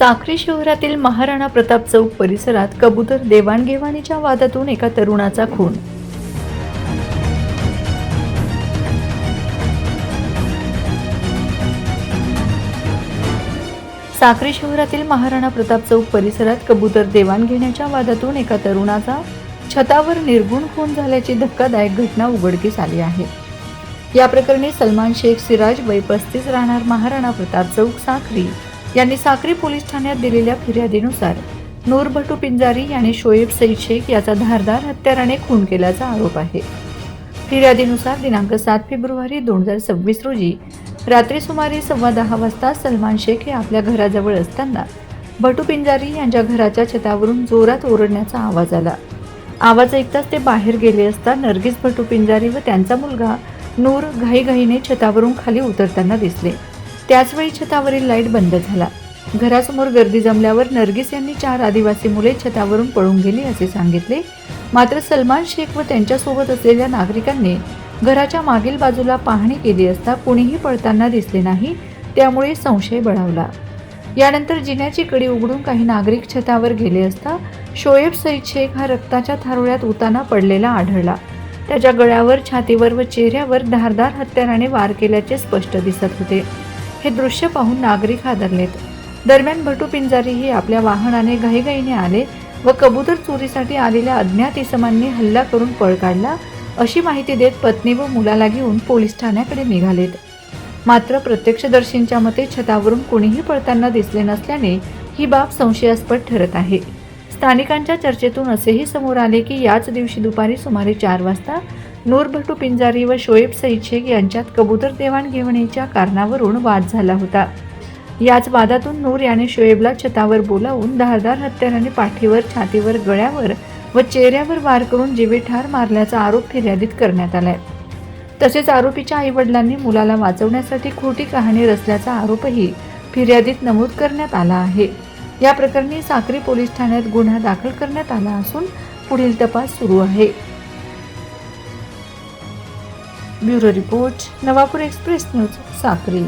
साखरी शहरातील महाराणा प्रताप चौक परिसरात कबूतर देवाणघेवाणीच्या वादातून एका तरुणाचा खून. साखरी शहरातील महाराणा प्रताप चौक परिसरात कबूतर देवाणघेण्याच्या वादातून एका तरुणाचा छतावर निर्गुण खून झाल्याची धक्कादायक घटना उघडकीस आली आहे. या प्रकरणी सलमान शेख सिराज वय पस्तीस राहणार महाराणा प्रताप चौक साखरी यांनी साक्री पोलीस ठाण्यात दिलेल्या फिर्यादीनुसार नूर भटू पिंजारी यांनी शोएब सईद शेख याचा धारदार हत्याराने खून केल्याचा आरोप आहे. फिर्यादीनुसार दिनांक सात फेब्रुवारी दोन हजार सव्वीस रोजी रात्री सुमारे सव्वा दहा वाजता सलमान शेख हे आपल्या घराजवळ असताना भटू पिंजारी यांच्या घराच्या छतावरून जोरात ओरडण्याचा आवाज आला. आवाज ऐकताच ते बाहेर गेले असता नर्गिस भटू पिंजारी व त्यांचा मुलगा नूर घाईघाईने छतावरून खाली उतरताना दिसले. त्याचवेळी छतावरील लाइट बंद झाला. घरासमोर गर्दी जमल्यावर नर्गिस यांनी चार आदिवासी मुले छतावरून पळून गेली असे सांगितले. मात्र सलमान शेख व त्यांच्यासोबत असलेल्या नागरिकांनी घराच्या मागील बाजूला पाहणी केली असता कुणीही पळताना दिसले नाही त्यामुळे संशय बळावला. यानंतर जिन्याची कडी उघडून काही नागरिक छतावर गेले असता शोएब सईद शेख हा रक्ताच्या थारोळ्यात उताना पडलेला आढळला. त्याच्या गळ्यावर छातीवर व चेहऱ्यावर धारदार हत्याराने वार केल्याचे स्पष्ट दिसत होते. हे दृश्य पाहून नागरिक हादरलेत. दरम्यान भटू पिंजारीही आपल्या वाहनाने घाईघाईने आले व कबूतर चोरीसाठी आलेल्या अज्ञात इसमांनी हल्ला करून पळ काढला अशी माहिती देत पत्नी व मुलाला घेऊन पोलीस ठाण्याकडे निघालेत. मात्र प्रत्यक्षदर्शींच्या मते छतावरून कोणीही पळताना दिसले नसल्याने ही बाब संशयास्पद ठरत आहे. स्थानिकांच्या चर्चेतून असेही समोर आले की याच दिवशी दुपारी सुमारे चार वाजता नूरभटू पिंजारी व शोएब सईद शेख यांच्यात कबूतर देवाणघेवाणीच्या कारणावरून वाद झाला होता. याच वादातून नूर याने शोएबला छतावर बोलावून धारदार हत्याराने पाठीवर छातीवर गळ्यावर व चेहऱ्यावर वार करून जीवेठार मारल्याचा आरोप फिर्यादीत करण्यात आलाय. तसेच आरोपीच्या आईवडिलांनी मुलाला वाचवण्यासाठी खोटी कहाणी रचल्याचा आरोपही फिर्यादीत नमूद करण्यात आला आहे. या प्रकरणी साक्री पोलीस ठाण्यात गुन्हा दाखल करण्यात आला असून पुढील तपास सुरू आहे. Bureau report Navapur express news Sakri.